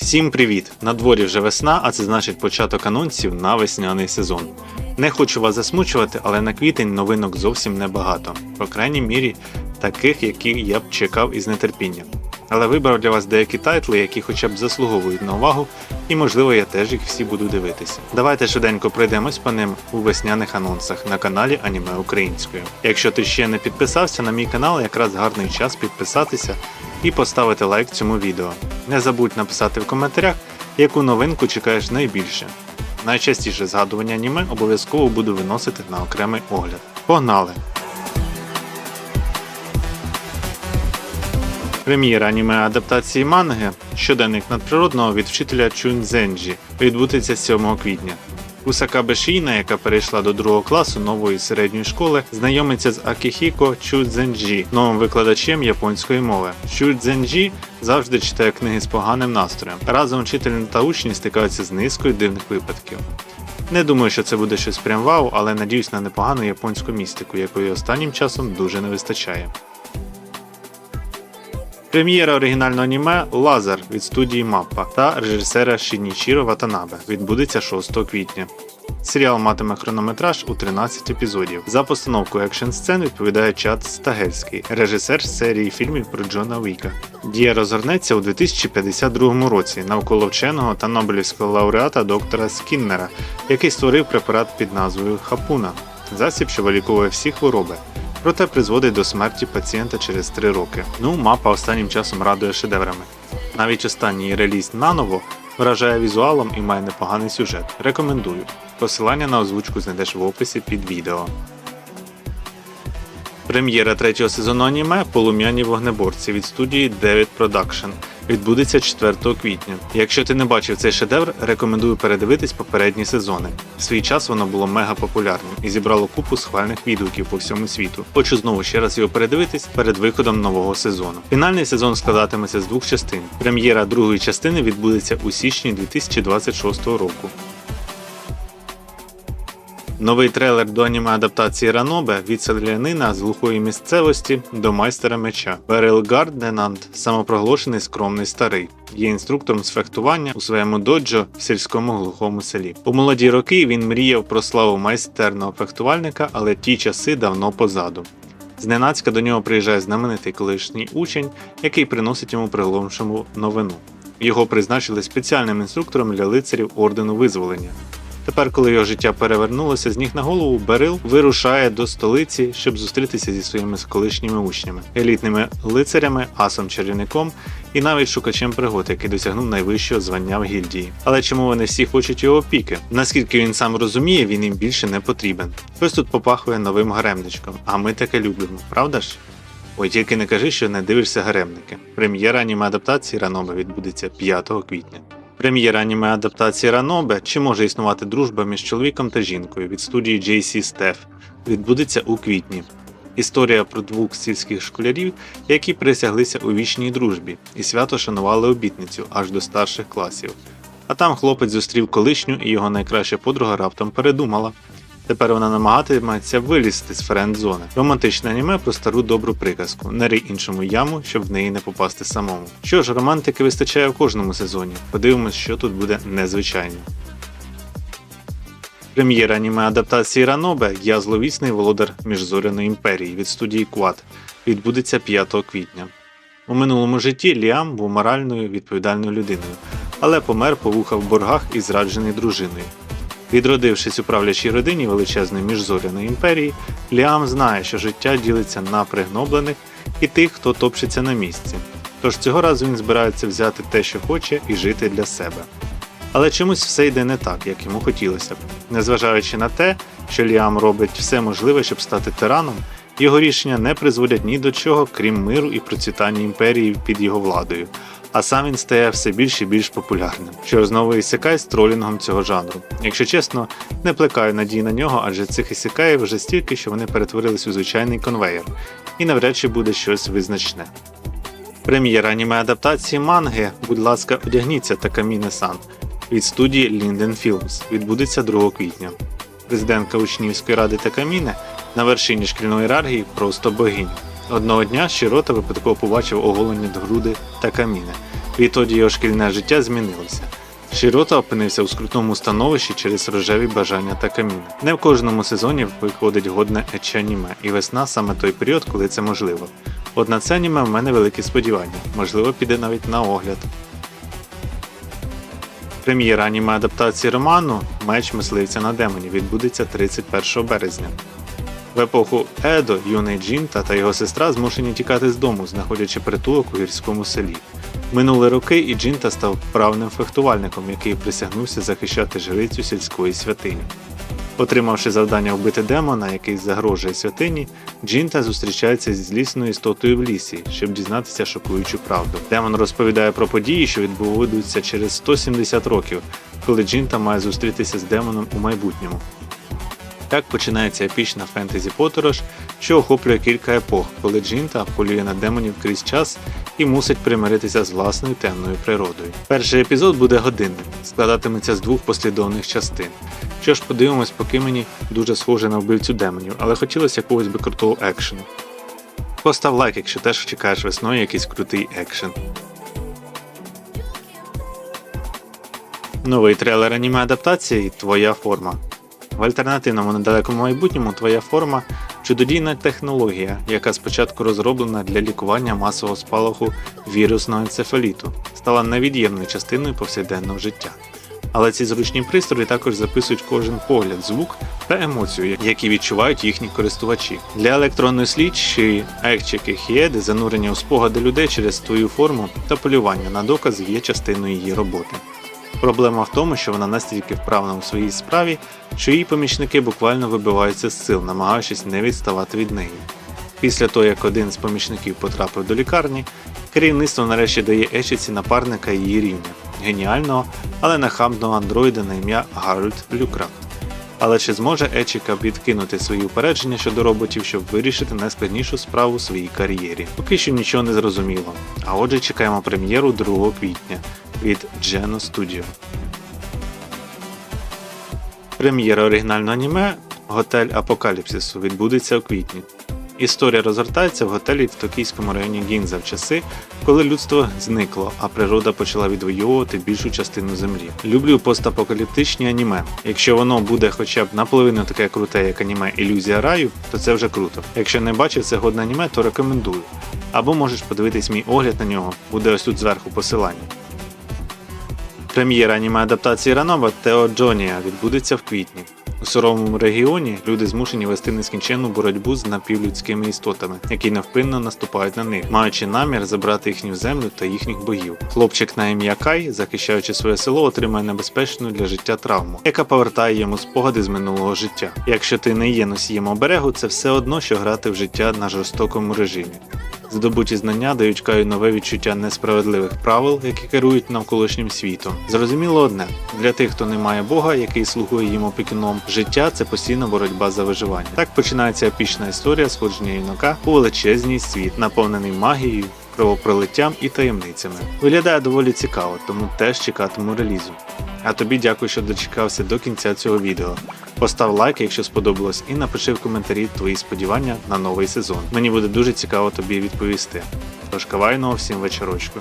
Всім привіт! На дворі вже весна, а це значить початок анонсів на весняний сезон. Не хочу вас засмучувати, але на квітень новинок зовсім небагато, по крайній мірі таких, які я б чекав із нетерпінням. Але вибрав для вас деякі тайтли, які хоча б заслуговують на увагу, і можливо я теж їх всі буду дивитися. Давайте швиденько пройдемось по ним у весняних анонсах на каналі Аніме Українською. Якщо ти ще не підписався на мій канал, якраз гарний час підписатися і поставити лайк цьому відео. Не забудь написати в коментарях, яку новинку чекаєш найбільше. Найчастіше згадування аніме обов'язково буду виносити на окремий огляд. Погнали! Прем'єра аніме адаптації манги Щоденник надприродного від вчителя Чунзенджі відбудеться 7 квітня. Усакабе Шіна, яка перейшла до другого класу нової середньої школи, знайомиться з Акіхіко Чудзенджі, новим викладачем японської мови. Чудзенджі завжди читає книги з поганим настроєм. Разом вчитель та учні стикаються з низкою дивних випадків. Не думаю, що це буде щось прям вау, але надіюсь на непогану японську містику, якої останнім часом дуже не вистачає. Прем'єра оригінального аніме Лазер від студії Маппа та режисера Шінічіро Ватанабе відбудеться 6 квітня. Серіал матиме хронометраж у 13 епізодів. За постановку екшн сцен відповідає Чад Стагельський, режисер серії фільмів про Джона Віка. Дія розгорнеться у 2052 році навколо вченого та Нобелівського лауреата доктора Скіннера, який створив препарат під назвою Хапуна засіб, що виліковує всі хвороби. Проте призводить до смерті пацієнта через 3 роки. Ну, мапа останнім часом радує шедеврами. Навіть останній реліз наново вражає візуалом і має непоганий сюжет. Рекомендую. Посилання на озвучку знайдеш в описі під відео. Прем'єра третього сезону аніме Полум'яні вогнеборці від студії David Production відбудеться 4 квітня. Якщо ти не бачив цей шедевр, рекомендую передивитись попередні сезони. В свій час воно було мега популярним і зібрало купу схвальних відгуків по всьому світу. Хочу знову ще раз його передивитись перед виходом нового сезону. Фінальний сезон складатиметься з двох частин. Прем'єра другої частини відбудеться у січні 2026 року. Новий трейлер до аніме адаптації Ранобе від селянина з глухої місцевості до майстера меча. Берел Гарденант, самопроголошений скромний старий, є інструктором з фехтування у своєму доджо в сільському глухому селі. У молоді роки він мріяв про славу майстерного фехтувальника, але ті часи давно позаду. Зненацька до нього приїжджає знаменитий колишній учень, який приносить йому приголомшену новину. Його призначили спеціальним інструктором для лицарів ордену визволення. Тепер, коли його життя перевернулося з ніг на голову, Берил вирушає до столиці, щоб зустрітися зі своїми колишніми учнями, елітними лицарями, асом чарівником і навіть шукачем пригод, який досягнув найвищого звання в гільдії. Але чому вони всі хочуть його опіки? Наскільки він сам розуміє, він їм більше не потрібен. Хтось тут попахує новим гаремничком, а ми таке любимо, правда ж? Ой, тільки не кажи, що не дивишся гаремники. Прем'єра аніме адаптації Ранобе відбудеться 5 квітня. Прем'єра аніме адаптації Ранобе чи може існувати дружба між чоловіком та жінкою від студії JC Стеф відбудеться у квітні. Історія про двох сільських школярів, які присяглися у вічній дружбі і свято шанували обітницю аж до старших класів. А там хлопець зустрів колишню і його найкраща подруга раптом передумала. Тепер вона намагатиметься вилізти з френд-зони. Романтичне аніме про стару добру приказку. Не рий іншому яму, щоб в неї не попасти самому. Що ж, романтики вистачає в кожному сезоні. Подивимось, що тут буде незвичайно. Прем'єра аніме адаптації Ранобе Я зловісний володар Міжзоряної імперії від студії Quad відбудеться 5 квітня. У минулому житті Ліам був моральною відповідальною людиною, але помер по вуха в боргах і зраджений дружиною. Відродившись у правлячій родині величезної міжзоряної імперії, Ліам знає, що життя ділиться на пригноблених і тих, хто топчеться на місці. Тож цього разу він збирається взяти те, що хоче, і жити для себе. Але чомусь все йде не так, як йому хотілося б. Незважаючи на те, що Ліам робить все можливе, щоб стати тираном, його рішення не призводять ні до чого, крім миру і процвітання імперії під його владою. А сам він стає все більш і більш популярним, що знову ісикай з тролінгом цього жанру. Якщо чесно, не плекаю надії на нього, адже цих ісикаїв вже стільки, що вони перетворились у звичайний конвейер, і навряд чи буде щось визначне. Прем'єра аніме адаптації манги, будь ласка, одягніться Такаміне Сан від студії Linden Films відбудеться 2 квітня. Президентка учнівської ради Такаміне на вершині шкільної ієрархії просто богиня. Одного дня Широта випадково побачив оголені груди Такаміне Відтоді його шкільне життя змінилося. Широта опинився у скрутному становищі через рожеві бажання та каміни. Не в кожному сезоні виходить годне ечі аніме, і весна саме той період, коли це можливо. От на це аніме в мене великі сподівання, можливо, піде навіть на огляд. Прем'єра аніме адаптації роману Меч мисливця на демоні відбудеться 31 березня. В епоху Едо юний Джінта та його сестра змушені тікати з дому, знаходячи притулок у гірському селі. Минули роки, і Джінта став правним фехтувальником, який присягнувся захищати жрицю сільської святині. Отримавши завдання вбити демона, який загрожує святині, Джінта зустрічається зі злісною істотою в лісі, щоб дізнатися шокуючу правду. Демон розповідає про події, що відбудуться через 170 років, коли Джінта має зустрітися з демоном у майбутньому. Так починається епічна фентезі подорож, що охоплює кілька епох, коли Джинта полює на демонів крізь час і мусить примиритися з власною темною природою. Перший епізод буде годинним, складатиметься з двох послідовних частин. Що ж, подивимось, поки мені дуже схоже на вбивцю демонів, але хотілося якогось би крутого екшену. Постав лайк, якщо теж чекаєш весною якийсь крутий екшен. Новий трейлер аніме адаптації Твоя форма. В альтернативному недалекому майбутньому твоя форма чудодійна технологія, яка спочатку розроблена для лікування масового спалаху вірусного енцефаліту, стала невід'ємною частиною повсякденного життя. Але ці зручні пристрої також записують кожен погляд, звук та емоцію, які відчувають їхні користувачі. Для електронної слідчі екчики Хіеди занурення у спогади людей через твою форму та полювання на докази є частиною її роботи. Проблема в тому, що вона настільки вправна у своїй справі, що її помічники буквально вибиваються з сил, намагаючись не відставати від неї. Після того, як один з помічників потрапив до лікарні, керівництво нарешті дає Ечіці напарника її рівня геніального, але нахабного андроїда на ім'я Гарольд Люкрафт. Але чи зможе Ечіка відкинути свої упередження щодо роботів, щоб вирішити найскладнішу справу у своїй кар'єрі? Поки що нічого не зрозуміло. А отже, чекаємо прем'єру 2 квітня від Geno Studio. Прем'єра оригінального аніме Готель Апокаліпсису відбудеться у квітні. Історія розгортається в готелі в токійському районі Гінза в часи, коли людство зникло, а природа почала відвоювати більшу частину землі. Люблю постапокаліптичні аніме. Якщо воно буде хоча б наполовину таке круте, як аніме Ілюзія раю, то це вже круто. Якщо не бачив це годне аніме, то рекомендую. Або можеш подивитись мій огляд на нього, буде ось тут зверху посилання. Прем'єра аніме адаптації Раноба Тео Джонія відбудеться в квітні. У суровому регіоні люди змушені вести нескінченну боротьбу з напівлюдськими істотами, які невпинно наступають на них, маючи намір забрати їхню землю та їхніх богів. Хлопчик на ім'я Кай, захищаючи своє село, отримає небезпечну для життя травму, яка повертає йому спогади з минулого життя. Якщо ти не є носієм оберегу, це все одно, що грати в життя на жорстокому режимі. Здобуті знання дають Каю нове відчуття несправедливих правил, які керують навколишнім світом. Зрозуміло одне: для тих, хто не має Бога, який слугує їм опікуном, життя це постійна боротьба за виживання. Так починається епічна історія сходження юнака у величезній світ, наповнений магією. Кровопролиттям і таємницями. Виглядає доволі цікаво, тому теж чекатиму релізу. А тобі дякую, що дочекався до кінця цього відео. Постав лайк, якщо сподобалось, і напиши в коментарі твої сподівання на новий сезон. Мені буде дуже цікаво тобі відповісти. Тож кавайного всім вечорочку.